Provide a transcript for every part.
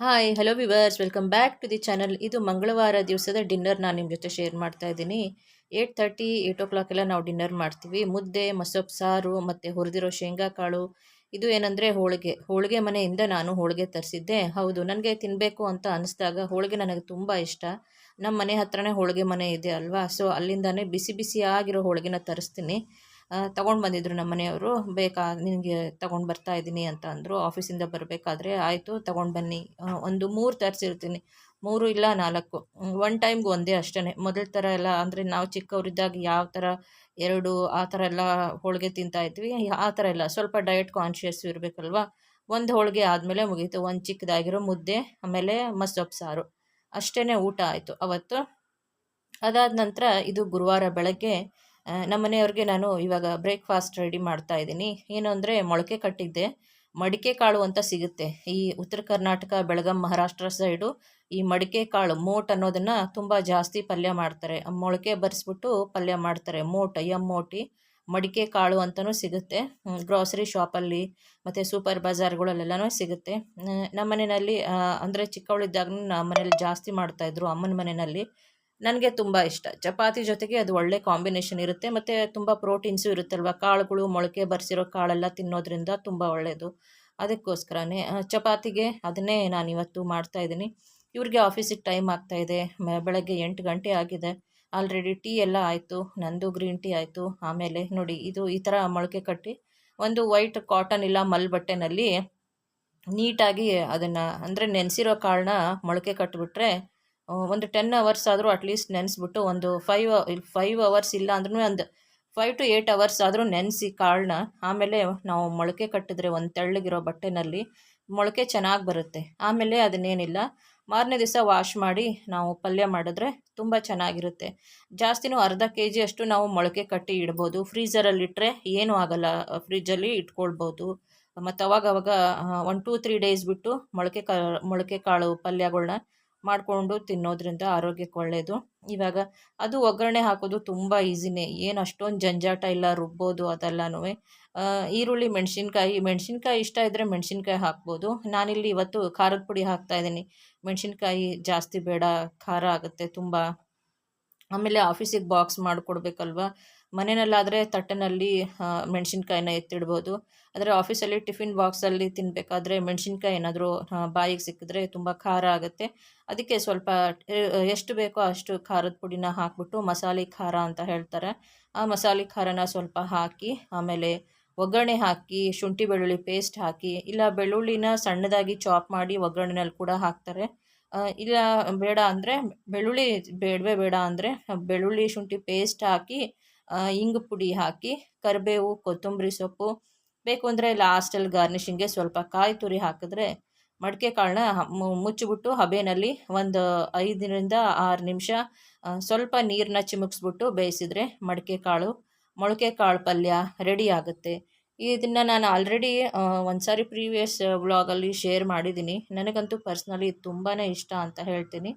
Hi hello viewers welcome back to the channel ಇದು ಮಂಗಳವಾರ ದಿವಸದ ಡಿನ್ನರ್ ನಾನು ನಿಮ್ಮ ಜೊತೆ ಶೇರ್ ಮಾಡ್ತಾ ಇದ್ದೀನಿ. ಏಯ್ಟ್ ತರ್ಟಿ ಏಯ್ಟ್ ಓ ಕ್ಲಾಕೆಲ್ಲ ನಾವು ಡಿನ್ನರ್ ಮಾಡ್ತೀವಿ. ಮುದ್ದೆ ಮೊಸೊಪ್ಪು ಸಾರು, ಮತ್ತು ಹುರಿದಿರೋ ಶೇಂಗಾ ಕಾಳು. ಇದು ಏನಂದರೆ ಹೋಳಿಗೆ. ಹೋಳಿಗೆ ಮನೆಯಿಂದ ನಾನು ಹೋಳಿಗೆ ತರಿಸಿದ್ದೆ. ಹೌದು, ನನಗೆ ತಿನ್ನಬೇಕು ಅಂತ ಅನಿಸಿದಾಗ ಹೋಳಿಗೆ ನನಗೆ ತುಂಬ ಇಷ್ಟ. ನಮ್ಮ ಮನೆ ಹತ್ರನೇ ಹೋಳಿಗೆ ಮನೆ ಇದೆ ಅಲ್ವಾ? ಸೊ ಅಲ್ಲಿಂದಾನೇ ಬಿಸಿ ಬಿಸಿಯಾಗಿರೋ ಹೋಳಿಗೆನ ತರಿಸ್ತೀನಿ. ತೊಗೊಂಡು ಬಂದಿದ್ದರು ನಮ್ಮ ಮನೆಯವರು. ಬೇಕಾ, ನಿನಗೆ ತೊಗೊಂಡು ಬರ್ತಾ ಇದ್ದೀನಿ ಅಂತ ಅಂದರು. ಆಫೀಸಿಂದ ಬರಬೇಕಾದ್ರೆ ಆಯಿತು, ತೊಗೊಂಡು ಬನ್ನಿ. ಒಂದು ಮೂರು ತರಿಸಿರ್ತೀನಿ ಮೂರು ಇಲ್ಲ ನಾಲ್ಕು. ಒನ್ ಟೈಮ್ಗೆ ಒಂದೇ ಅಷ್ಟೇ ಮೊದಲ ಥರ ಎಲ್ಲ ಅಂದರೆ ನಾವು ಚಿಕ್ಕವರಿದ್ದಾಗ ಯಾವ ಥರ ಎರಡು ಆ ಥರ ಎಲ್ಲ ಹೋಳಿಗೆ ತಿಂತಾ ಇದ್ವಿ. ಆ ಥರ ಎಲ್ಲ ಸ್ವಲ್ಪ ಡಯಟ್ ಕಾನ್ಷಿಯಸ್ ಇರಬೇಕಲ್ವಾ? ಒಂದು ಹೋಳಿಗೆ ಆದಮೇಲೆ ಮುಗೀತು. ಒಂದು ಚಿಕ್ಕದಾಗಿರೋ ಮುದ್ದೆ, ಆಮೇಲೆ ಮಸೊಪ್ಪು ಸಾರು. ಅಷ್ಟೇ ಊಟ ಆಯಿತು ಅವತ್ತು. ಅದಾದ ನಂತರ ಇದು ಗುರುವಾರ ಬೆಳಗ್ಗೆ ನಮ್ಮ ಮನೆಯವ್ರಿಗೆ ನಾನು ಇವಾಗ ಬ್ರೇಕ್ಫಾಸ್ಟ್ ರೆಡಿ ಮಾಡ್ತಾ ಇದ್ದೀನಿ. ಏನು ಅಂದರೆ ಮೊಳಕೆ ಕಟ್ಟಿದ್ದೆ. ಮಡಿಕೆ ಕಾಳು ಅಂತ ಸಿಗುತ್ತೆ. ಈ ಉತ್ತರ ಕರ್ನಾಟಕ, ಬೆಳಗಾಂ, ಮಹಾರಾಷ್ಟ್ರ ಸೈಡು ಈ ಮಡಿಕೆ ಕಾಳು, ಮೋಟ್ ಅನ್ನೋದನ್ನು ತುಂಬ ಜಾಸ್ತಿ ಪಲ್ಯ ಮಾಡ್ತಾರೆ. ಮೊಳಕೆ ಬರೆಸ್ಬಿಟ್ಟು ಪಲ್ಯ ಮಾಡ್ತಾರೆ. ಮೋಟ್, ಎಂ ಮೋಟಿ ಮಡಿಕೆ ಕಾಳು ಅಂತಲೂ ಸಿಗುತ್ತೆ. ಗ್ರಾಸರಿ ಶಾಪಲ್ಲಿ ಮತ್ತು ಸೂಪರ್ ಬಜಾರ್ಗಳಲ್ಲೆಲ್ಲನೂ ಸಿಗುತ್ತೆ. ನಮ್ಮ ಮನೆಯಲ್ಲಿ ಅಂದರೆ ಚಿಕ್ಕವಳಿದ್ದಾಗ ನಮ್ಮ ಮನೇಲಿ ಜಾಸ್ತಿ ಮಾಡ್ತಾಯಿದ್ರು ಅಮ್ಮನ ಮನೆಯಲ್ಲಿ. ನನಗೆ ತುಂಬ ಇಷ್ಟ. ಚಪಾತಿ ಜೊತೆಗೆ ಅದು ಒಳ್ಳೆ ಕಾಂಬಿನೇಷನ್ ಇರುತ್ತೆ. ಮತ್ತು ತುಂಬ ಪ್ರೋಟೀನ್ಸು ಇರುತ್ತಲ್ವ? ಕಾಳುಗಳು, ಮೊಳಕೆ ಬರೆಸಿರೋ ಕಾಳೆಲ್ಲ ತಿನ್ನೋದ್ರಿಂದ ತುಂಬ ಒಳ್ಳೆಯದು ಅದಕ್ಕೋಸ್ಕರನೇ ಚಪಾತಿಗೆ ಅದನ್ನೇ ನಾನು ಇವತ್ತು ಮಾಡ್ತಾಯಿದ್ದೀನಿ ಇವ್ರಿಗೆ ಆಫೀಸಿಗೆ ಟೈಮ್ ಆಗ್ತಾಯಿದೆ ಬೆಳಗ್ಗೆ ಎಂಟು ಗಂಟೆ ಆಗಿದೆ. ಆಲ್ರೆಡಿ ಟೀ ಎಲ್ಲ ಆಯಿತು. ನಂದು ಗ್ರೀನ್ ಟೀ ಆಯಿತು. ಆಮೇಲೆ ನೋಡಿ, ಇದು ಈ ಥರ ಮೊಳಕೆ ಕಟ್ಟಿ, ಒಂದು ವೈಟ್ ಕಾಟನ್ ಇಲ್ಲ ಮಲ್ ಬಟ್ಟೆನಲ್ಲಿ ನೀಟಾಗಿ ಅದನ್ನು, ಅಂದರೆ ನೆನೆಸಿರೋ ಕಾಳನ್ನ ಮೊಳಕೆ ಕಟ್ಟಿಬಿಟ್ರೆ ಒಂದು ಟೆನ್ ಅವರ್ಸ್ ಆದರೂ ಅಟ್ಲೀಸ್ಟ್ ನೆನೆಸ್ಬಿಟ್ಟು ಒಂದು ಫೈವ್ ಫೈವ್ ಅವರ್ಸ್ ಇಲ್ಲ ಅಂದ್ರೂ ಒಂದು ಫೈವ್ ಟು ಏಯ್ಟ್ ಅವರ್ಸ್ ಆದರೂ ನೆನೆಸಿ ಕಾಳನ್ನ ಆಮೇಲೆ ನಾವು ಮೊಳಕೆ ಕಟ್ಟಿದ್ರೆ ಒಂದು ತೆಳ್ಳಗಿರೋ ಬಟ್ಟೆನಲ್ಲಿ ಮೊಳಕೆ ಚೆನ್ನಾಗಿ ಬರುತ್ತೆ. ಆಮೇಲೆ ಅದನ್ನೇನಿಲ್ಲ, ಮಾರನೇ ದಿವಸ ವಾಶ್ ಮಾಡಿ ನಾವು ಪಲ್ಯ ಮಾಡಿದ್ರೆ ತುಂಬ ಚೆನ್ನಾಗಿರುತ್ತೆ. ಜಾಸ್ತಿನೂ ಅರ್ಧ ಕೆ ಜಿ ಅಷ್ಟು ನಾವು ಮೊಳಕೆ ಕಟ್ಟಿ ಇಡ್ಬೋದು. ಫ್ರೀಝರಲ್ಲಿ ಇಟ್ಟರೆ ಏನೂ ಆಗಲ್ಲ, ಫ್ರಿಜ್ಜಲ್ಲಿ ಇಟ್ಕೊಳ್ಬೋದು. ಮತ್ತು ಅವಾಗ ಅವಾಗ ಒನ್ ಟೂ ತ್ರೀ ಡೇಸ್ ಬಿಟ್ಟು ಮೊಳಕೆ ಕಾ, ಮೊಳಕೆ ಕಾಳು ಪಲ್ಯಗಳ್ನ ಮಾಡಿಕೊಂಡು ತಿನ್ನೋದ್ರಿಂದ ಆರೋಗ್ಯಕ್ಕೆ ಒಳ್ಳೆಯದು ಇವಾಗ ಅದು ಒಗ್ಗರಣೆ ಹಾಕೋದು ತುಂಬ ಈಸಿನೇ. ಏನು ಅಷ್ಟೊಂದು ಜಂಜಾಟ ಇಲ್ಲ, ರುಬ್ಬೋದು ಅದೆಲ್ಲನೂ. ಈರುಳ್ಳಿ, ಮೆಣಸಿನ್ಕಾಯಿ. ಮೆಣಸಿನ್ಕಾಯಿ ಇಷ್ಟ ಇದ್ದರೆ ಮೆಣಸಿನ್ಕಾಯಿ ಹಾಕ್ಬೋದು. ನಾನಿಲ್ಲಿ ಇವತ್ತು ಖಾರದ ಪುಡಿ ಹಾಕ್ತಾ ಇದ್ದೀನಿ. ಮೆಣಸಿನ್ಕಾಯಿ ಜಾಸ್ತಿ ಬೇಡ, ಖಾರ ಆಗುತ್ತೆ ತುಂಬ. ಆಮೇಲೆ ಆಫೀಸಿಗೆ ಬಾಕ್ಸ್ ಮಾಡಿಕೊಡ್ಬೇಕಲ್ವ? ಮನೆಯಲ್ಲಾದರೆ ತಟ್ಟೆನಲ್ಲಿ ಮೆಣಸಿನ್ಕಾಯಿನ ಎತ್ತಿಡ್ಬೋದು. ಆದರೆ ಆಫೀಸಲ್ಲಿ ಟಿಫಿನ್ ಬಾಕ್ಸಲ್ಲಿ ತಿನ್ನಬೇಕಾದ್ರೆ ಮೆಣಸಿನ್ಕಾಯಿ ಏನಾದರೂ ಬಾಯಿಗೆ ಸಿಕ್ಕಿದ್ರೆ ತುಂಬ ಖಾರ ಆಗುತ್ತೆ. ಅದಕ್ಕೆ ಸ್ವಲ್ಪ ಎಷ್ಟು ಬೇಕೋ ಅಷ್ಟು ಖಾರದ ಪುಡಿನ ಹಾಕ್ಬಿಟ್ಟು ಮಸಾಲೆ ಖಾರ ಅಂತ ಹೇಳ್ತಾರೆ. ಆ ಮಸಾಲೆ ಖಾರನ ಸ್ವಲ್ಪ ಹಾಕಿ, ಆಮೇಲೆ ಒಗ್ಗರಣೆ ಹಾಕಿ, ಶುಂಠಿ ಬೆಳ್ಳುಳ್ಳಿ ಪೇಸ್ಟ್ ಹಾಕಿ, ಇಲ್ಲ ಬೆಳ್ಳುಳ್ಳಿನ ಸಣ್ಣದಾಗಿ ಚಾಪ್ ಮಾಡಿ ಒಗ್ಗರಣೆನಲ್ಲಿ ಕೂಡ ಹಾಕ್ತಾರೆ. ಇಲ್ಲ ಬೇಡ ಅಂದರೆ, ಬೆಳ್ಳುಳ್ಳಿ ಬೇಡವೇ ಬೇಡ ಅಂದರೆ, ಬೆಳ್ಳುಳ್ಳಿ, ಶುಂಠಿ ಪೇಸ್ಟ್ ಹಾಕಿ ಇಂಗು ಪುಡಿ ಹಾಕಿ, ಕರಿಬೇವು, ಕೊತ್ತಂಬರಿ ಸೊಪ್ಪು, ಬೇಕು ಅಂದರೆ ಲಾಸ್ಟಲ್ಲಿ ಗಾರ್ನಿಷಿಂಗ್ಗೆ ಸ್ವಲ್ಪ ಕಾಯಿ ತುರಿ ಹಾಕಿದ್ರೆ ಮಡಿಕೆ ಕಾಳನ್ನ ಮುಚ್ಚಿಬಿಟ್ಟು ಹಬೆಯಲ್ಲಿ ಒಂದು ಐದರಿಂದ ಆರು ನಿಮಿಷ ಸ್ವಲ್ಪ ನೀರನ್ನ ಚಿಮುಕ್ಸ್ಬಿಟ್ಟು ಬೇಯಿಸಿದರೆ ಮಡಿಕೆ ಕಾಳು, ಮೊಳಕೆ ಕಾಳು ಪಲ್ಯ ರೆಡಿ ಆಗುತ್ತೆ. ಇದನ್ನು ನಾನು ಆಲ್ರೆಡಿ ಒಂದು ಸಾರಿ ಪ್ರೀವಿಯಸ್ ವ್ಲಾಗಲ್ಲಿ ಶೇರ್ ಮಾಡಿದ್ದೀನಿ. ನನಗಂತೂ ಪರ್ಸ್ನಲಿ ತುಂಬಾ ಇಷ್ಟ ಅಂತ ಹೇಳ್ತೀನಿ.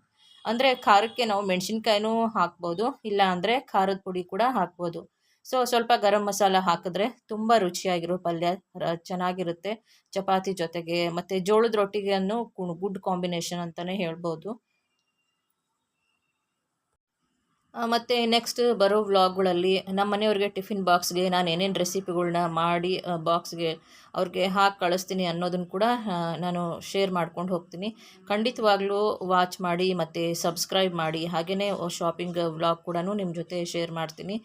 ಅಂದರೆ ಖಾರಕ್ಕೆ ನಾವು ಮೆಣಸಿನ್ಕಾಯಿನೂ ಹಾಕ್ಬೋದು, ಇಲ್ಲ ಅಂದರೆ ಖಾರದ ಪುಡಿ ಕೂಡ ಹಾಕ್ಬೋದು. ಸೊ ಸ್ವಲ್ಪ ಗರಂ ಮಸಾಲ ಹಾಕಿದ್ರೆ ತುಂಬ ರುಚಿಯಾಗಿರೋ ಪಲ್ಯ ಚೆನ್ನಾಗಿರುತ್ತೆ. ಚಪಾತಿ ಜೊತೆಗೆ ಮತ್ತು ಜೋಳದ ರೊಟ್ಟಿಗೆ ಅನ್ನೋ ಗುಡ್ ಕಾಂಬಿನೇಷನ್ ಅಂತಲೇ ಹೇಳ್ಬೋದು ಆ, ಮತ್ತೆ ನೆಕ್ಸ್ಟ್ ಬರೋ ವ್ಲಾಗ್ಗಳಲ್ಲಿ ನಮ್ಮ ಮನೆಯವ್ರಿಗೆ ಟಿಫಿನ್ ಬಾಕ್ಸ್ಗೆ ನಾನು ಏನೇನು ರೆಸಿಪಿಗಳನ್ನ ಮಾಡಿ ಬಾಕ್ಸ್ಗೆ ಅವ್ರಿಗೆ ಹಾಕಿ ಕಳಿಸ್ತೀನಿ ಅನ್ನೋದನ್ನು ಕೂಡ ನಾನು ಶೇರ್ ಮಾಡ್ಕೊಂಡು ಹೋಗ್ತೀನಿ. ಖಂಡಿತವಾಗ್ಲೂ ವಾಚ್ ಮಾಡಿ ಮತ್ತು ಸಬ್ಸ್ಕ್ರೈಬ್ ಮಾಡಿ ಹಾಗೆಯೇ ಶಾಪಿಂಗ್ ವ್ಲಾಗ್ ಕೂಡ ನಿಮ್ಮ ಜೊತೆ ಶೇರ್ ಮಾಡ್ತೀನಿ.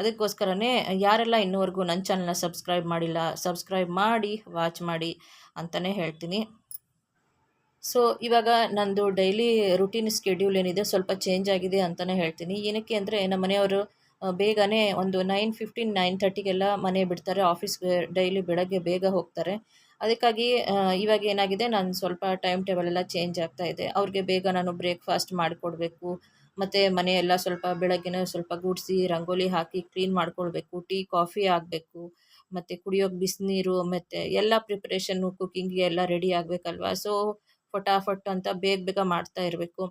ಅದಕ್ಕೋಸ್ಕರನೇ ಯಾರೆಲ್ಲ ಇನ್ನೂವರೆಗೂ ನನ್ನ ಚಾನಲ್ನ ಸಬ್ಸ್ಕ್ರೈಬ್ ಮಾಡಿಲ್ಲ ಸಬ್ಸ್ಕ್ರೈಬ್ ಮಾಡಿ ವಾಚ್ ಮಾಡಿ ಅಂತಲೇ ಹೇಳ್ತೀನಿ. ಸೊ ಇವಾಗ ನಂದು ಡೈಲಿ ರುಟೀನ್ ಸ್ಕೆಡ್ಯೂಲ್ ಏನಿದೆ ಸ್ವಲ್ಪ ಚೇಂಜ್ ಆಗಿದೆ ಅಂತಲೇ ಹೇಳ್ತೀನಿ. ಏನಕ್ಕೆ ಅಂದರೆ ನಮ್ಮ ಮನೆಯವರು ಬೇಗನೆ ಒಂದು ನೈನ್ ಫಿಫ್ಟೀನ್ ನೈನ್ ತರ್ಟಿಗೆಲ್ಲ ಮನೆ ಬಿಡ್ತಾರೆ. ಆಫೀಸ್ಗೆ ಡೈಲಿ ಬೆಳಗ್ಗೆ ಬೇಗ ಹೋಗ್ತಾರೆ. ಅದಕ್ಕಾಗಿ ಇವಾಗ ಏನಾಗಿದೆ, ನಾನು ಸ್ವಲ್ಪ ಟೈಮ್ ಟೇಬಲ್ ಎಲ್ಲ ಚೇಂಜ್ ಆಗ್ತಾ ಇದೆ. ಅವ್ರಿಗೆ ಬೇಗ ನಾನು ಬ್ರೇಕ್ಫಾಸ್ಟ್ ಮಾಡಿಕೊಡ್ಬೇಕು. ಮತ್ತು ಮನೆಯೆಲ್ಲ ಸ್ವಲ್ಪ ಬೆಳಗ್ಗೆನೇ ಸ್ವಲ್ಪ ಗುಡಿಸಿ, ರಂಗೋಲಿ ಹಾಕಿ ಕ್ಲೀನ್ ಮಾಡ್ಕೊಳ್ಬೇಕು ಟೀ ಕಾಫಿ ಆಗಬೇಕು. ಮತ್ತು ಕುಡಿಯೋಕೆ ಬಿಸಿನೀರು, ಮತ್ತು ಎಲ್ಲ ಪ್ರಿಪ್ರೇಷನ್ನು ಕುಕ್ಕಿಂಗ್ಗೆ ಎಲ್ಲ ರೆಡಿ ಆಗಬೇಕಲ್ವಾ? ಸೊ ಫಟಾಫಟ್ ಅಂತ ಬೇಗ ಬೇಗ ಮಾಡ್ತಾ ಇರಬೇಕು.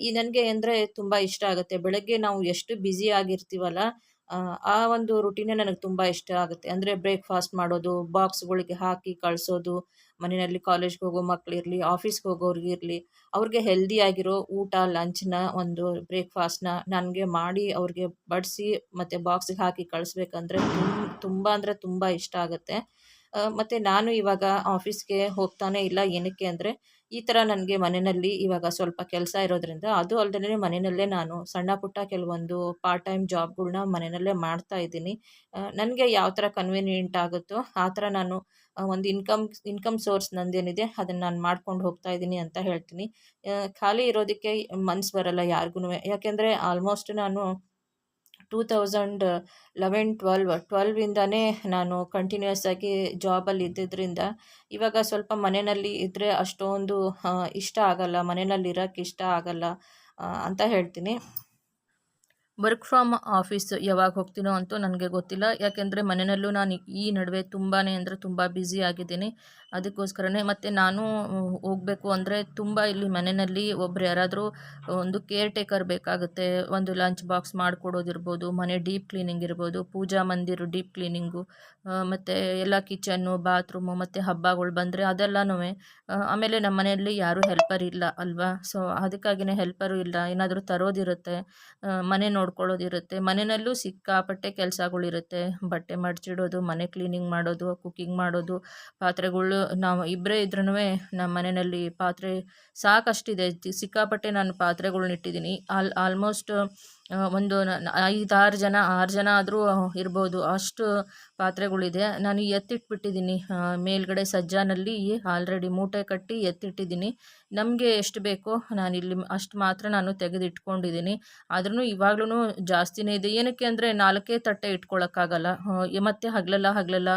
ಈ ನನಗೆ ಅಂದರೆ ತುಂಬ ಇಷ್ಟ ಆಗುತ್ತೆ. ಬೆಳಗ್ಗೆ ನಾವು ಎಷ್ಟು ಬ್ಯುಸಿ ಆಗಿರ್ತೀವಲ್ಲ ಆ, ಒಂದು ರುಟೀನೇ ನನಗೆ ತುಂಬ ಇಷ್ಟ ಆಗುತ್ತೆ. ಅಂದರೆ ಬ್ರೇಕ್ಫಾಸ್ಟ್ ಮಾಡೋದು ಬಾಕ್ಸ್ಗಳಿಗೆ ಹಾಕಿ ಕಳಿಸೋದು ಮನೆಯಲ್ಲಿ ಕಾಲೇಜ್ಗೆ ಹೋಗೋ ಮಕ್ಕಳಿರಲಿ ಆಫೀಸ್ಗೆ ಹೋಗೋರಿಗಿರಲಿ ಅವ್ರಿಗೆ ಹೆಲ್ದಿಯಾಗಿರೋ ಊಟ ಲಂಚ್ನ ಒಂದು ಬ್ರೇಕ್ಫಾಸ್ಟ್ನ ನನಗೆ ಮಾಡಿ ಅವ್ರಿಗೆ ಬಡಿಸಿ ಮತ್ತು ಬಾಕ್ಸಿಗೆ ಹಾಕಿ ಕಳಿಸ್ಬೇಕಂದ್ರೆ ತುಂಬ ಅಂದರೆ ತುಂಬ ಇಷ್ಟ ಆಗುತ್ತೆ. ಮತ್ತು ನಾನು ಇವಾಗ ಆಫೀಸ್ಗೆ ಹೋಗ್ತಾನೆ ಇಲ್ಲ. ಏನಕ್ಕೆ ಅಂದರೆ ಈ ಥರ ನನಗೆ ಮನೆಯಲ್ಲಿ ಇವಾಗ ಸ್ವಲ್ಪ ಕೆಲಸ ಇರೋದ್ರಿಂದ ಅದು ಅಲ್ಲದೆ ಮನೆಯಲ್ಲೇ ನಾನು ಸಣ್ಣ ಪುಟ್ಟ ಕೆಲವೊಂದು ಪಾರ್ಟ್ ಟೈಮ್ ಜಾಬ್ಗಳ್ನ ಮನೆಯಲ್ಲೇ ಮಾಡ್ತಾ ಇದ್ದೀನಿ. ನನಗೆ ಯಾವ ಥರ ಕನ್ವೀನಿಯೆಂಟ್ ಆಗುತ್ತೋ ಆ ಥರ ನಾನು ಒಂದು ಇನ್ಕಮ್ ಇನ್ಕಮ್ ಸೋರ್ಸ್ ನಂದೇನಿದೆ ಅದನ್ನು ನಾನು ಮಾಡ್ಕೊಂಡು ಹೋಗ್ತಾ ಇದ್ದೀನಿ ಅಂತ ಹೇಳ್ತೀನಿ. ಖಾಲಿ ಇರೋದಕ್ಕೆ ಮನ್ಸು ಬರಲ್ಲ ಯಾರಿಗೂ ಯಾಕೆಂದರೆ ಆಲ್ಮೋಸ್ಟ್ ನಾನು ಟೂ ತೌಸಂಡ್ ಲೆವೆನ್ ಟ್ವೆಲ್ವ್ ಟ್ವೆಲ್ವಿಂದನೇ ನಾನು ಕಂಟಿನ್ಯೂಯಸ್ ಆಗಿ ಜಾಬಲ್ಲಿ ಇದ್ದಿದ್ದರಿಂದ ಇವಾಗ ಸ್ವಲ್ಪ ಮನೆಯಲ್ಲಿ ಇದ್ದರೆ ಅಷ್ಟೊಂದು ಇಷ್ಟ ಆಗಲ್ಲ, ಮನೆಯಲ್ಲಿ ಇರೋಕ್ಕೆ ಇಷ್ಟ ಆಗಲ್ಲ ಅಂತ ಹೇಳ್ತೀನಿ. ವರ್ಕ್ ಫ್ರಮ್ ಆಫೀಸ್ ಯಾವಾಗ ಹೋಗ್ತೀನೋ ಅಂತೂ ನನಗೆ ಗೊತ್ತಿಲ್ಲ. ಯಾಕೆಂದರೆ ಮನೆಯಲ್ಲೂ ನಾನು ಈ ನಡುವೆ ತುಂಬಾ ಅಂದರೆ ತುಂಬ ಬ್ಯುಸಿ ಆಗಿದ್ದೀನಿ. ಅದಕ್ಕೋಸ್ಕರನೇ ಮತ್ತು ನಾನು ಹೋಗಬೇಕು ಅಂದರೆ ತುಂಬ ಇಲ್ಲಿ ಮನೆಯಲ್ಲಿ ಒಬ್ರು ಯಾರಾದರೂ ಒಂದು ಕೇರ್ ಟೇಕರ್ ಬೇಕಾಗುತ್ತೆ. ಒಂದು ಲಂಚ್ ಬಾಕ್ಸ್ ಮಾಡಿಕೊಡೋದಿರ್ಬೋದು, ಮನೆ ಡೀಪ್ ಕ್ಲೀನಿಂಗ್ ಇರ್ಬೋದು, ಪೂಜಾ ಮಂದಿರ ಡೀಪ್ ಕ್ಲೀನಿಂಗು ಮತ್ತು ಎಲ್ಲ ಕಿಚನ್ನು ಬಾತ್ರೂಮು ಮತ್ತು ಹಬ್ಬಗಳು ಬಂದರೆ ಅದೆಲ್ಲನೂ ಆಮೇಲೆ ನಮ್ಮ ಮನೆಯಲ್ಲಿ ಯಾರೂ ಹೆಲ್ಪರ್ ಇಲ್ಲ ಅಲ್ವಾ? ಸೊ ಅದಕ್ಕಾಗಿಯೇ ಹೆಲ್ಪರು ಇಲ್ಲ. ಏನಾದರೂ ತರೋದಿರುತ್ತೆ ಮನೆ ನೋಡ್ಕೊಳ್ಳೋದಿರುತ್ತೆ. ಮನೆಯಲ್ಲೂ ಸಿಕ್ಕಾಪಟ್ಟೆ ಕೆಲಸಗಳಿರುತ್ತೆ. ಬಟ್ಟೆ ಮಡಚಿಡೋದು, ಮನೆ ಕ್ಲೀನಿಂಗ್ ಮಾಡೋದು ಕುಕ್ಕಿಂಗ್ ಮಾಡೋದು, ಪಾತ್ರೆಗಳು ನಾವು ಇಬ್ಬರೇ ಇದ್ರೂ ನಮ್ಮ ಮನೆಯಲ್ಲಿ ಪಾತ್ರೆ ಸಾಕಷ್ಟಿದೆ. ಸಿಕ್ಕಾಪಟ್ಟೆ ನಾನು ಪಾತ್ರೆಗಳ್ನ ಇಟ್ಟಿದ್ದೀನಿ. ಆಲ್ ಆಲ್ಮೋಸ್ಟ್ ಒಂದು ಐದಾರು ಜನ, ಆರು ಜನ ಆದರೂ ಇರ್ಬೋದು. ಅಷ್ಟು ಪಾತ್ರೆಗಳಿದೆ. ನಾನು ಎತ್ತಿಟ್ಬಿಟ್ಟಿದ್ದೀನಿ. ಮೇಲ್ಗಡೆ ಸಜ್ಜಾನಲ್ಲಿ ಆಲ್ರೆಡಿ ಮೂಟೆ ಕಟ್ಟಿ ಎತ್ತಿಟ್ಟಿದ್ದೀನಿ. ನಮಗೆ ಎಷ್ಟು ಬೇಕೋ ನಾನಿಲ್ಲಿ ಅಷ್ಟು ಮಾತ್ರ ನಾನು ತೆಗೆದಿಟ್ಕೊಂಡಿದ್ದೀನಿ. ಆದ್ರೂ ಇವಾಗ್ಲೂ ಜಾಸ್ತಿನೇ ಇದೆ. ಏನಕ್ಕೆ ಅಂದರೆ ನಾಲ್ಕೇ ತಟ್ಟೆ ಇಟ್ಕೊಳ್ಳೋಕ್ಕಾಗಲ್ಲ ಮತ್ತು ಹಗಲೆಲ್ಲ ಹಗಲೆಲ್ಲ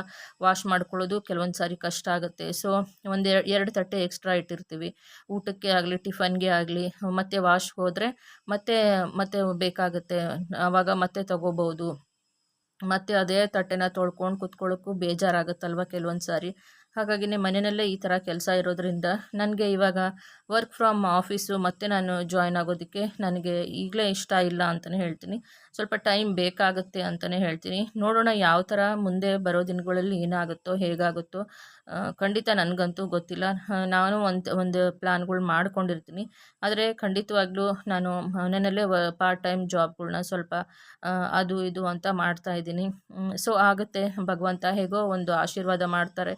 ವಾಶ್ ಮಾಡ್ಕೊಳ್ಳೋದು ಕೆಲವೊಂದು ಸಾರಿ ಕಷ್ಟ ಆಗುತ್ತೆ. ಸೊ ಒಂದು ಎರಡು ತಟ್ಟೆ ಎಕ್ಸ್ಟ್ರಾ ಇಟ್ಟಿರ್ತೀವಿ. ಊಟಕ್ಕೆ ಆಗಲಿ, ಟಿಫನ್ಗೆ ಆಗಲಿ, ಮತ್ತೆ ವಾಶ್ ಹೋದರೆ ಮತ್ತೆ ಮತ್ತೆ ಬೇಕಾಗುತ್ತೆ. ಆವಾಗ ಮತ್ತೆ ತಗೋಬೋದು ಮತ್ತು ಅದೇ ತಟ್ಟೆನ ತೊಳ್ಕೊಂಡು ಕುತ್ಕೊಳ್ಳೋಕ್ಕೂ ಬೇಜಾರಾಗುತ್ತಲ್ವ ಕೆಲವೊಂದು ಸಾರಿ ಹಾಗಾಗಿನೇ ಮನೆಯಲ್ಲೇ ಈ ಥರ ಕೆಲಸ ಇರೋದ್ರಿಂದ ನನಗೆ ಇವಾಗ ವರ್ಕ್ ಫ್ರಮ್ ಆಫೀಸು ಮತ್ತೆ ನಾನು ಜಾಯ್ನ್ ಆಗೋದಕ್ಕೆ ನನಗೆ ಈಗಲೇ ಇಷ್ಟ ಇಲ್ಲ ಅಂತಲೇ ಹೇಳ್ತೀನಿ. ಸ್ವಲ್ಪ ಟೈಮ್ ಬೇಕಾಗುತ್ತೆ ಅಂತಲೇ ಹೇಳ್ತೀನಿ. ನೋಡೋಣ ಯಾವ ಥರ ಮುಂದೆ ಬರೋ ದಿನಗಳಲ್ಲಿ ಏನಾಗುತ್ತೋ, ಹೇಗಾಗುತ್ತೋ. ಖಂಡಿತ ನನಗಂತೂ ಗೊತ್ತಿಲ್ಲ. ನಾನು ಒಂದು ಒಂದು ಪ್ಲ್ಯಾನ್ಗಳು ಮಾಡ್ಕೊಂಡಿರ್ತೀನಿ. ಆದರೆ ಖಂಡಿತವಾಗ್ಲೂ ನಾನು ಮನೆಯಲ್ಲೇ ಪಾರ್ಟ್ ಟೈಮ್ ಜಾಬ್ಗಳನ್ನ ಸ್ವಲ್ಪ ಅದು ಇದು ಅಂತ ಮಾಡ್ತಾ ಇದ್ದೀನಿ. ಸೊ ಆಗುತ್ತೆ. ಭಗವಂತ ಹೇಗೋ ಒಂದು ಆಶೀರ್ವಾದ ಮಾಡ್ತಾರೆ.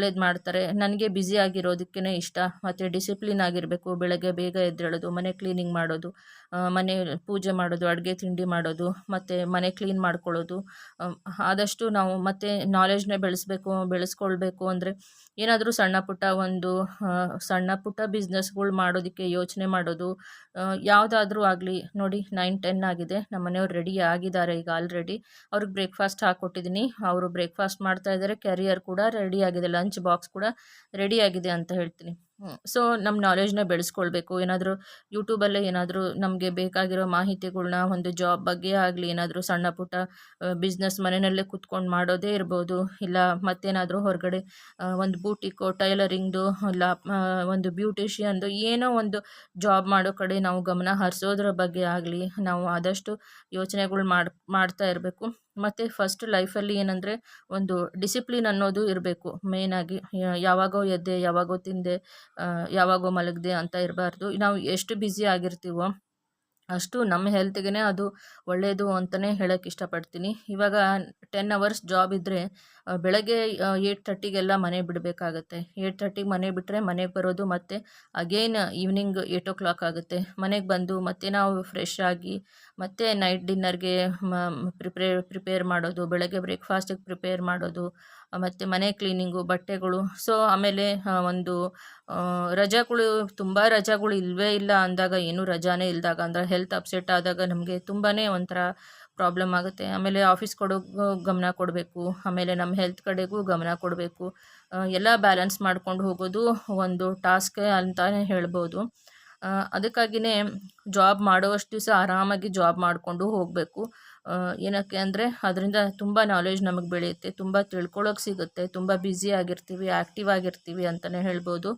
ಒಳ್ಳೇದು ಮಾಡ್ತಾರೆ. ನನಗೆ ಬ್ಯುಸಿ ಆಗಿರೋದಕ್ಕೇ ಇಷ್ಟ. ಮತ್ತು ಡಿಸಿಪ್ಲಿನ್ ಆಗಿರಬೇಕು. ಬೆಳಗ್ಗೆ ಬೇಗ ಎದ್ದೇಳೋದು, ಮನೆ ಕ್ಲೀನಿಂಗ್ ಮಾಡೋದು ಮನೆ ಪೂಜೆ ಮಾಡೋದು, ಅಡುಗೆ ತಿಂಡಿ ಮಾಡೋದು, ಮತ್ತು ಮನೆ ಕ್ಲೀನ್ ಮಾಡ್ಕೊಳ್ಳೋದು. ಆದಷ್ಟು ನಾವು ಮತ್ತು ನಾಲೆಜ್ನ ಬೆಳೆಸ್ಬೇಕು, ಬೆಳೆಸ್ಕೊಳ್ಬೇಕು ಅಂದರೆ ಏನಾದರೂ ಸಣ್ಣ ಪುಟ್ಟ ಒಂದು ಸಣ್ಣ ಪುಟ್ಟ ಬಿಸ್ನೆಸ್ಗಳು ಮಾಡೋದಕ್ಕೆ ಯೋಚನೆ ಮಾಡೋದು ಯಾವುದಾದ್ರೂ ಆಗಲಿ. ನೋಡಿ ನೈನ್ ಟೆನ್ ಆಗಿದೆ. ನಮ್ಮ ಮನೆಯವ್ರು ರೆಡಿ ಆಗಿದ್ದಾರೆ ಈಗ ಆಲ್ರೆಡಿ ಅವ್ರಿಗೆ ಬ್ರೇಕ್ಫಾಸ್ಟ್ ಹಾಕ್ಕೊಟ್ಟಿದ್ದೀನಿ ಅವರು ಬ್ರೇಕ್ಫಾಸ್ಟ್ ಮಾಡ್ತಾ ಇದ್ದಾರೆ. ಕ್ಯಾರಿಯರ್ ಕೂಡ ರೆಡಿ ಆಗಿದೆ. ಲಂಚ್ ಬಾಕ್ಸ್ ಕೂಡ ರೆಡಿ ಆಗಿದೆ ಅಂತ ಹೇಳ್ತೀನಿ. ಸೊ ನಮ್ಮ ನಾಲೆಜ್ನ ಬೆಳೆಸ್ಕೊಳ್ಬೇಕು. ಏನಾದರೂ ಯೂಟ್ಯೂಬಲ್ಲೇ ಏನಾದರೂ ನಮಗೆ ಬೇಕಾಗಿರೋ ಮಾಹಿತಿಗಳನ್ನ ಒಂದು ಜಾಬ್ ಬಗ್ಗೆ ಆಗಲಿ, ಏನಾದರೂ ಸಣ್ಣ ಪುಟ್ಟ ಬಿಸ್ನೆಸ್ ಮನೆಯಲ್ಲೇ ಕೂತ್ಕೊಂಡು ಮಾಡೋದೇ ಇರ್ಬೋದು. ಇಲ್ಲ ಮತ್ತೇನಾದರೂ ಹೊರಗಡೆ ಒಂದು ಬೂಟಿಕೋ ಟೈಲರಿಂಗ್ದು ಇಲ್ಲ ಒಂದು ಬ್ಯೂಟಿಷಿಯನ್ದು ಏನೋ ಒಂದು ಜಾಬ್ ಮಾಡೋ ಕಡೆ ನಾವು ಗಮನ ಹರಿಸೋದ್ರ ಬಗ್ಗೆ ಆಗಲಿ, ನಾವು ಆದಷ್ಟು ಯೋಚನೆಗಳು ಮಾಡಿ, ಮಾಡ್ತಾ ಇರಬೇಕು. ಮತ್ತು ಫಸ್ಟ್ ಲೈಫಲ್ಲಿ ಏನಂದರೆ ಒಂದು ಡಿಸಿಪ್ಲಿನ್ ಅನ್ನೋದು ಇರಬೇಕು. ಮೇಯ್ನಾಗಿ ಯಾವಾಗೋ ಎದ್ದೆ, ಯಾವಾಗೋ ತಿಂದೆ ಯಾವಾಗೋ ಮಲಗಿದೆ ಅಂತ ಇರಬಾರ್ದು. ನಾವು ಎಷ್ಟು ಬ್ಯುಸಿ ಆಗಿರ್ತೀವೋ ಅಷ್ಟು ನಮ್ಮ ಹೆಲ್ತ್ಗೆ ಅದು ಒಳ್ಳೆಯದು ಅಂತಲೇ ಹೇಳೋಕ್ಕೆ ಇಷ್ಟಪಡ್ತೀನಿ. ಇವಾಗ ಟೆನ್ ಅವರ್ಸ್ ಜಾಬ್ ಇದ್ದರೆ ಬೆಳಗ್ಗೆ ಏಟ್ ತರ್ಟಿಗೆಲ್ಲ ಮನೆ ಬಿಡಬೇಕಾಗತ್ತೆ. ಏಯ್ಟ್ ತರ್ಟಿಗೆ ಮನೆ ಬಿಟ್ಟರೆ ಮನೆಗೆ ಬರೋದು ಮತ್ತು again evening eight o'clock ಆಗುತ್ತೆ. ಮನೆಗೆ ಬಂದು ಮತ್ತೆ ನಾವು ಫ್ರೆಶ್ ಆಗಿ ಮತ್ತೆ ನೈಟ್ ಡಿನ್ನರ್ಗೆ ಪ್ರಿಪೇರ್ ಪ್ರಿಪೇರ್ ಮಾಡೋದು, ಬೆಳಗ್ಗೆ ಬ್ರೇಕ್ಫಾಸ್ಟಿಗೆ ಪ್ರಿಪೇರ್ ಮಾಡೋದು ಮತ್ತು ಮನೆ ಕ್ಲೀನಿಂಗು ಬಟ್ಟೆಗಳು. ಸೊ ಆಮೇಲೆ ಒಂದು ರಜಾಗಳು, ತುಂಬ ರಜಾಗಳು ಇಲ್ಲವೇ ಇಲ್ಲ ಅಂದಾಗ, ಏನೂ ರಜಾನೇ ಇಲ್ಲದಾಗ ಅಂದರೆ ಹೆಲ್ತ್ ಅಪ್ಸೆಟ್ ಆದಾಗ ನಮಗೆ ತುಂಬಾ ಒಂಥರ ಪ್ರಾಬ್ಲಮ್ ಆಗುತ್ತೆ. ಆಮೇಲೆ ಆಫೀಸ್ ಕೊಡೋಕ್ಕೂ ಗಮನ ಕೊಡಬೇಕು. ಆಮೇಲೆ ನಮ್ಮ ಹೆಲ್ತ್ ಕಡೆಗೂ ಗಮನ ಕೊಡಬೇಕು. ಎಲ್ಲ ಬ್ಯಾಲೆನ್ಸ್ ಮಾಡ್ಕೊಂಡು ಹೋಗೋದು ಒಂದು ಟಾಸ್ಕ್ ಅಂತಲೇ ಹೇಳ್ಬೋದು. ಅದಕ್ಕಾಗಿಯೇ ಜಾಬ್ ಮಾಡುವಷ್ಟು ದಿವಸ ಆರಾಮಾಗಿ ಜಾಬ್ ಮಾಡಿಕೊಂಡು ಹೋಗಬೇಕು. ಏನಕ್ಕೆ ಅಂದರೆ ಅದರಿಂದ ತುಂಬ ನಾಲೆಜ್ ನಮಗೆ ಬೆಳೆಯುತ್ತೆ, ತುಂಬ ತಿಳ್ಕೊಳ್ಳೋಕೆ ಸಿಗುತ್ತೆ, ತುಂಬ ಬ್ಯುಸಿ ಆಗಿರ್ತೀವಿ ಆ್ಯಕ್ಟಿವ್ ಆಗಿರ್ತೀವಿ ಅಂತಲೇ ಹೇಳ್ಬೋದು.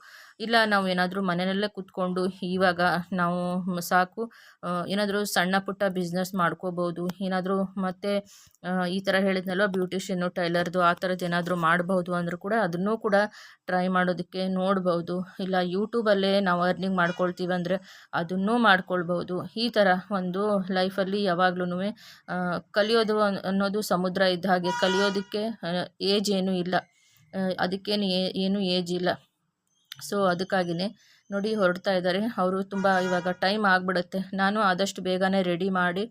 ಇಲ್ಲ ನಾವು ಏನಾದರೂ ಮನೆಯಲ್ಲೇ ಕೂತ್ಕೊಂಡು ಇವಾಗ ನಾವು ಸಾಕು ಏನಾದರೂ ಸಣ್ಣ ಪುಟ್ಟ ಬಿಸ್ನೆಸ್ ಮಾಡ್ಕೋಬೋದು, ಏನಾದರೂ ಮತ್ತೆ ಈ ಥರ ಹೇಳಿದ್ನಲ್ವ ಬ್ಯೂಟಿಷಿಯನ್ನು ಟೈಲರ್ದು ಆ ಥರದ್ದು ಏನಾದರೂ ಮಾಡ್ಬೋದು ಅಂದರೂ ಕೂಡ ಅದನ್ನೂ ಕೂಡ ಟ್ರೈ ಮಾಡೋದಕ್ಕೆ ನೋಡ್ಬೋದು. ಇಲ್ಲ ಯೂಟ್ಯೂಬಲ್ಲೇ ನಾವು ಅರ್ನಿಂಗ್ ಮಾಡ್ಕೊಳ್ತೀವಿ ಅಂದರೆ ಅದನ್ನೂ ಮಾಡ್ಕೊಳ್ಬೋದು. ಈ ಥರ ಒಂದು ಲೈಫಲ್ಲಿ ಯಾವಾಗ್ಲೂ ಕಲಿಯೋದು ಅನ್ನೋದು ಸಮುದ್ರ ಇದ್ದ ಹಾಗೆ ಕಲಿಯೋದಕ್ಕೆ ಏಜ್ ಏನೂ ಇಲ್ಲ. ಅದಕ್ಕೇನು ಏನು ಏಜ್ ಇಲ್ಲ. ಸೊ ಅದಕ್ಕಾಗಿಯೇ ನೋಡಿ ಹೊರಡ್ತಾ ಇದ್ದಾರೆ. ಅವರು ತುಂಬ ಇವಾಗ ಟೈಮ್ ಆಗಿಬಿಡುತ್ತೆ. ನಾನು ಆದಷ್ಟು ಬೇಗನೆ ರೆಡಿ ಮಾಡಿ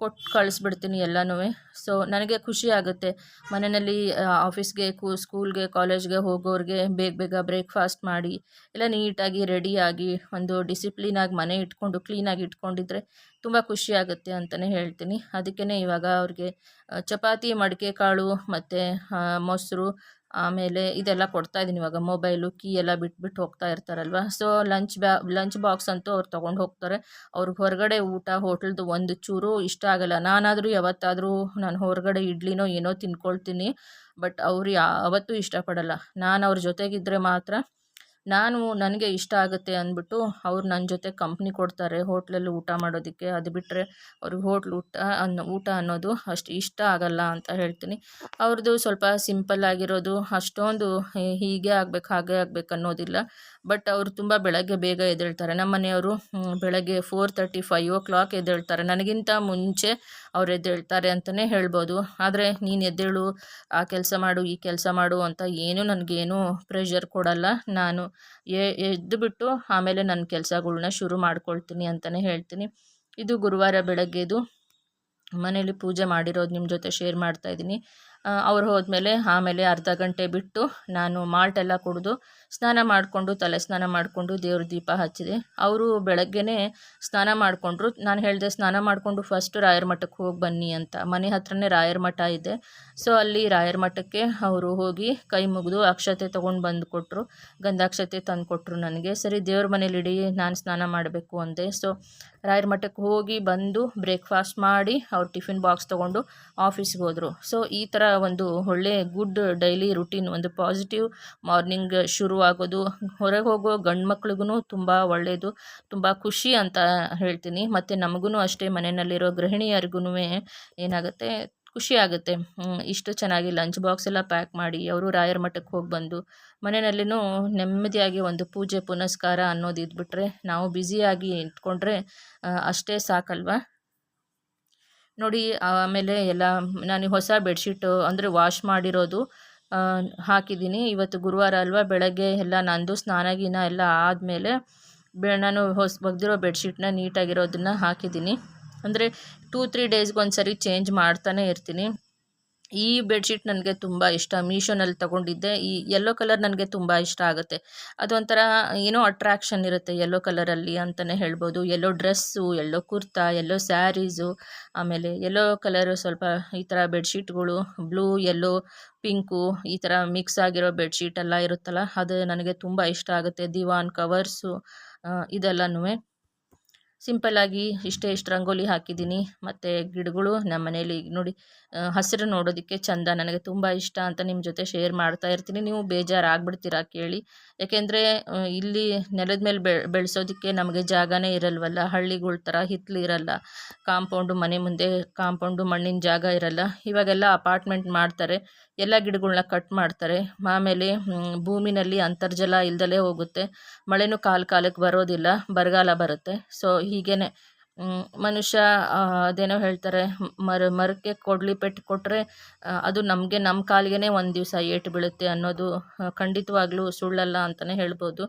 ಕೊಟ್ಟು ಕಳಿಸ್ಬಿಡ್ತೀನಿ ಎಲ್ಲನೂ ಸೊ ನನಗೆ ಖುಷಿ ಆಗುತ್ತೆ. ಮನೆಯಲ್ಲಿ ಆಫೀಸ್ಗೆ ಕೂ ಸ್ಕೂಲ್ಗೆ ಕಾಲೇಜ್ಗೆ ಹೋಗೋರಿಗೆ ಬೇಗ ಬೇಗ ಬ್ರೇಕ್ಫಾಸ್ಟ್ ಮಾಡಿ, ಎಲ್ಲ ನೀಟಾಗಿ ರೆಡಿಯಾಗಿ ಒಂದು ಡಿಸಿಪ್ಲಿನಾಗಿ ಮನೆ ಇಟ್ಕೊಂಡು ಕ್ಲೀನಾಗಿ ಇಟ್ಕೊಂಡಿದ್ರೆ ತುಂಬ ಖುಷಿ ಆಗುತ್ತೆ ಅಂತಲೇ ಹೇಳ್ತೀನಿ. ಅದಕ್ಕೇ ಇವಾಗ ಅವ್ರಿಗೆ ಚಪಾತಿ, ಮಡಿಕೆ ಕಾಳು ಮತ್ತು ಮೊಸರು ಆಮೇಲೆ ಇದೆಲ್ಲ ಕೊಡ್ತಾ ಇದ್ದೀನಿ ಇವಾಗ. ಮೊಬೈಲು, ಕೀ ಎಲ್ಲ ಬಿಟ್ಬಿಟ್ಟು ಹೋಗ್ತಾ ಇರ್ತಾರಲ್ವ? ಸೊ ಲಂಚ್ ಬ್ಯಾ ಲಂಚ್ ಬಾಕ್ಸ್ ಅಂತೂ ಅವ್ರು ತೊಗೊಂಡು ಹೋಗ್ತಾರೆ. ಅವ್ರಿಗೆ ಹೊರಗಡೆ ಊಟ, ಹೋಟೆಲ್ದು ಒಂದು ಚೂರು ಇಷ್ಟ ಆಗಲ್ಲ. ನಾನಾದರೂ ಯಾವತ್ತಾದರೂ ನಾನು ಹೊರಗಡೆ ಇಡ್ಲಿನೋ ಏನೋ ತಿನ್ಕೊಳ್ತೀನಿ. ಬಟ್ ಅವ್ರು ಯಾವತ್ತೂ ಇಷ್ಟಪಡಲ್ಲ. ನಾನು ಅವ್ರ ಜೊತೆಗಿದ್ದರೆ ಮಾತ್ರ ನಾನು ನನಗೆ ಇಷ್ಟ ಆಗುತ್ತೆ ಅಂದ್ಬಿಟ್ಟು ಅವ್ರು ನನ್ನ ಜೊತೆ ಕಂಪ್ನಿ ಕೊಡ್ತಾರೆ, ಹೋಟ್ಲಲ್ಲಿ ಊಟ ಮಾಡೋದಕ್ಕೆ. ಅದು ಬಿಟ್ಟರೆ ಅವ್ರಿಗೆ ಹೋಟ್ಲ್ ಊಟ ಅನ್ನೋ, ಊಟ ಅನ್ನೋದು ಅಷ್ಟು ಇಷ್ಟ ಆಗಲ್ಲ ಅಂತ ಹೇಳ್ತೀನಿ. ಅವ್ರದ್ದು ಸ್ವಲ್ಪ ಸಿಂಪಲ್ ಆಗಿರೋದು ಅಷ್ಟೊಂದು ಹೀಗೆ ಆಗ್ಬೇಕು, ಹಾಗೆ ಆಗ್ಬೇಕು ಅನ್ನೋದಿಲ್ಲ. ಬಟ್ ಅವರು ತುಂಬ ಬೆಳಗ್ಗೆ ಬೇಗ ಎದ್ದೇಳ್ತಾರೆ. ನಮ್ಮ ಮನೆಯವರು ಬೆಳಗ್ಗೆ four thirty five o'clock ಎದ್ದೇಳ್ತಾರೆ. ನನಗಿಂತ ಮುಂಚೆ ಅವ್ರು ಎದ್ದೇಳ್ತಾರೆ ಅಂತಲೇ ಹೇಳ್ಬೋದು. ಆದರೆ ನೀನು ಎದ್ದೇಳು, ಆ ಕೆಲಸ ಮಾಡು, ಈ ಕೆಲಸ ಮಾಡು ಅಂತ ಏನೂ ನನಗೇನು ಪ್ರೆಷರ್ ಕೊಡಲ್ಲ ನಾನು. ಎ ಎದ್ದು ಬಿಟ್ಟು ಆಮೇಲೆ ನನ್ನ ಕೆಲಸಗಳ್ನ ಶುರು ಮಾಡ್ಕೊಳ್ತೀನಿ ಅಂತಲೇ ಹೇಳ್ತೀನಿ. ಇದು ಗುರುವಾರ ಬೆಳಗ್ಗೆದು ಮನೇಲಿ ಪೂಜೆ ಮಾಡಿರೋದು ನಿಮ್ಮ ಜೊತೆ ಶೇರ್ ಮಾಡ್ತಾ ಇದ್ದೀನಿ. ಅವ್ರು ಹೋದ್ಮೇಲೆ ಆಮೇಲೆ ಅರ್ಧ ಗಂಟೆ ಬಿಟ್ಟು ನಾನು ಮಾಲ್ಟ್ ಎಲ್ಲ ಕುಡಿದು ಸ್ನಾನ ಮಾಡಿಕೊಂಡು ತಲೆ ಸ್ನಾನ ಮಾಡಿಕೊಂಡು ದೇವ್ರ ದೀಪ ಹಚ್ಚಿದೆ. ಅವರು ಬೆಳಗ್ಗೆನೇ ಸ್ನಾನ ಮಾಡಿಕೊಂಡ್ರು. ನಾನು ಹೇಳಿದೆ ಸ್ನಾನ ಮಾಡಿಕೊಂಡು ಫಸ್ಟ್ ರಾಯರ ಮಠಕ್ಕೆ ಹೋಗಿ ಬನ್ನಿ ಅಂತ. ಮನೆ ಹತ್ರನೇ ರಾಯರ ಮಠ ಇದೆ. ಸೊ ಅಲ್ಲಿ ರಾಯರ ಮಠಕ್ಕೆ ಅವರು ಹೋಗಿ ಕೈ ಮುಗಿದು ಅಕ್ಷತೆ ತೊಗೊಂಡು ಬಂದು ಕೊಟ್ಟರು ಗಂಧಾಕ್ಷತೆ ತಂದು ಕೊಟ್ಟರು ನನಗೆ. ಸರಿ, ದೇವ್ರ ಮನೇಲಿ ಇಡಿ, ನಾನು ಸ್ನಾನ ಮಾಡಬೇಕು ಅಂದೆ. ಸೊ ರಾಯರ ಮಠಕ್ಕೆ ಹೋಗಿ ಬಂದು ಬ್ರೇಕ್ಫಾಸ್ಟ್ ಮಾಡಿ ಅವ್ರು ಟಿಫಿನ್ ಬಾಕ್ಸ್ ತೊಗೊಂಡು ಆಫೀಸ್ಗೆ ಹೋದರು. ಸೊ ಈ ಥರ ಒಂದು ಒಳ್ಳೆ ಗುಡ್ ಡೈಲಿ ರುಟೀನ್, ಒಂದು ಪಾಸಿಟಿವ್ ಮಾರ್ನಿಂಗ್ ಶುರು ಆಗೋದು ಹೊರಗೆ ಹೋಗೋ ಗಂಡು ಮಕ್ಳಿಗೂ ತುಂಬ ಒಳ್ಳೆಯದು ತುಂಬ ಖುಷಿ ಅಂತ ಹೇಳ್ತೀನಿ. ಮತ್ತು ನಮಗೂ ಅಷ್ಟೇ ಮನೆಯಲ್ಲಿರೋ ಗೃಹಿಣಿಯರಿಗೂ ಏನಾಗುತ್ತೆ, ಖುಷಿ ಆಗುತ್ತೆ. ಇಷ್ಟು ಚೆನ್ನಾಗಿ ಲಂಚ್ ಬಾಕ್ಸ್ ಎಲ್ಲ ಪ್ಯಾಕ್ ಮಾಡಿ, ಅವರು ರಾಯರ ಮಠಕ್ಕೆ ಹೋಗಿ ಬಂದು ಮನೆಯಲ್ಲಿನೂ ನೆಮ್ಮದಿಯಾಗಿ ಒಂದು ಪೂಜೆ ಪುನಸ್ಕಾರ ಅನ್ನೋದು ಇದ್ಬಿಟ್ರೆ ನಾವು ಬ್ಯುಸಿಯಾಗಿ ಇಟ್ಕೊಂಡ್ರೆ ಅಷ್ಟೇ ಸಾಕಲ್ವಾ? ನೋಡಿ, ಆಮೇಲೆ ಎಲ್ಲ ನಾನು ಹೊಸ ಬೆಡ್ಶೀಟು ಅಂದರೆ ವಾಶ್ ಮಾಡಿರೋದು ಹಾಕಿದ್ದೀನಿ. ಇವತ್ತು ಗುರುವಾರ ಅಲ್ವಾ, ಬೆಳಗ್ಗೆ ಎಲ್ಲ ನಂದು ಸ್ನಾನ ಗೀನ ಎಲ್ಲ ಆದಮೇಲೆ ಬೆ, ನಾನು ಹೊಸ ಒಗ್ದಿರೋ ಬೆಡ್ಶೀಟ್ನ ನೀಟಾಗಿರೋದನ್ನು ಹಾಕಿದ್ದೀನಿ. ಅಂದರೆ ಟೂ ತ್ರೀ ಡೇಸ್ಗೆ ಒಂದು ಸರಿ ಚೇಂಜ್ ಮಾಡ್ತಾನೆ ಇರ್ತೀನಿ. ಈ ಬೆಡ್ಶೀಟ್ ನನಗೆ ತುಂಬ ಇಷ್ಟ. ಮೀಶೋನಲ್ಲಿ ತಗೊಂಡಿದ್ದೆ. ಈ ಯೆಲ್ಲೋ ಕಲರ್ ನನಗೆ ತುಂಬ ಇಷ್ಟ ಆಗುತ್ತೆ. ಅದೊಂಥರ ಏನೋ ಅಟ್ರಾಕ್ಷನ್ ಇರುತ್ತೆ ಯೆಲ್ಲೋ ಕಲರಲ್ಲಿ ಅಂತಲೇ ಹೇಳ್ಬೋದು. Yellow dress yellow kurta yellow saris ಆಮೇಲೆ ಯೆಲ್ಲೋ ಕಲರು ಸ್ವಲ್ಪ ಈ ಥರ ಬೆಡ್ಶೀಟ್ಗಳು ಬ್ಲೂ ಯೆಲ್ಲೋ ಪಿಂಕು ಈ ಥರ ಮಿಕ್ಸ್ ಆಗಿರೋ ಬೆಡ್ಶೀಟ್ ಎಲ್ಲ ಇರುತ್ತಲ್ಲ, ಅದು ನನಗೆ ತುಂಬ ಇಷ್ಟ ಆಗುತ್ತೆ. ದಿವಾನ್ ಕವರ್ಸು ಇದೆಲ್ಲನೂ ಸಿಂಪಲ್ಲಾಗಿ ಇಷ್ಟೇ ಇಷ್ಟು ರಂಗೋಲಿ ಹಾಕಿದ್ದೀನಿ. ಮತ್ತು ಗಿಡಗಳು ನಮ್ಮ ಮನೇಲಿ ನೋಡಿ ಹಸಿರು ನೋಡೋದಕ್ಕೆ ಚಂದ, ನನಗೆ ತುಂಬ ಇಷ್ಟ ಅಂತ ನಿಮ್ಮ ಜೊತೆ ಶೇರ್ ಮಾಡ್ತಾ ಇರ್ತೀನಿ. ನೀವು ಬೇಜಾರು ಆಗ್ಬಿಡ್ತೀರಾ ಕೇಳಿ. ಯಾಕೆಂದರೆ ಇಲ್ಲಿ ನೆಲದ ಮೇಲೆ ಬೆಳೆಸೋದಕ್ಕೆ ನಮಗೆ ಜಾಗನೇ ಇರಲ್ವಲ್ಲ. ಹಳ್ಳಿಗಳ ಥರ ಹಿತ್ತಲು ಇರಲ್ಲ. ಕಾಂಪೌಂಡು ಮನೆ ಮುಂದೆ ಕಾಂಪೌಂಡು ಮಣ್ಣಿನ ಜಾಗ ಇರಲ್ಲ. ಇವಾಗೆಲ್ಲ ಅಪಾರ್ಟ್ಮೆಂಟ್ ಮಾಡ್ತಾರೆ. ಎಲ್ಲ ಗಿಡಗಳನ್ನ ಕಟ್ ಮಾಡ್ತಾರೆ. ಆಮೇಲೆ ಭೂಮಿನಲ್ಲಿ ಅಂತರ್ಜಲ ಇಲ್ದಲೇ ಹೋಗುತ್ತೆ. ಮಳೆನೂ ಕಾಲ ಕಾಲಕ್ಕೆ ಬರೋದಿಲ್ಲ, ಬರಗಾಲ ಬರುತ್ತೆ. ಸೊ ಹೀಗೇನೆ ಮನುಷ್ಯ ಅದೇನೋ ಹೇಳ್ತಾರೆ, ಮರ, ಮರಕ್ಕೆ ಕೊಡ್ಲಿ ಪೆಟ್ಟು ಕೊಟ್ಟರೆ ಅದು ನಮಗೆ ನಮ್ಮ ಕಾಲಿಗೆ ಒಂದು ದಿವಸ ಏಟು ಬೀಳುತ್ತೆ ಅನ್ನೋದು ಖಂಡಿತವಾಗ್ಲೂ ಸುಳ್ಳಲ್ಲ ಅಂತಲೇ ಹೇಳ್ಬೋದು.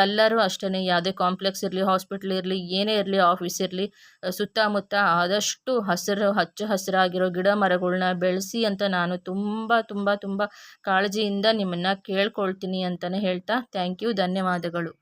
ಎಲ್ಲರೂ ಅಷ್ಟೇ ಯಾವುದೇ ಕಾಂಪ್ಲೆಕ್ಸ್ ಇರಲಿ ಹಾಸ್ಪಿಟ್ಲ್ ಇರಲಿ, ಏನೇ ಇರಲಿ ಆಫೀಸ್ ಇರಲಿ ಸುತ್ತಮುತ್ತ ಆದಷ್ಟು ಹಸಿರು, ಹಚ್ಚ ಹಸಿರಾಗಿರೋ ಗಿಡ ಮರಗಳನ್ನ ಬೆಳೆಸಿ ಅಂತ ನಾನು ತುಂಬ ತುಂಬ ತುಂಬ ಕಾಳಜಿಯಿಂದ ನಿಮ್ಮನ್ನು ಕೇಳ್ಕೊಳ್ತೀನಿ ಅಂತಲೇ ಹೇಳ್ತಾ ಥ್ಯಾಂಕ್ ಯು ಧನ್ಯವಾದಗಳು.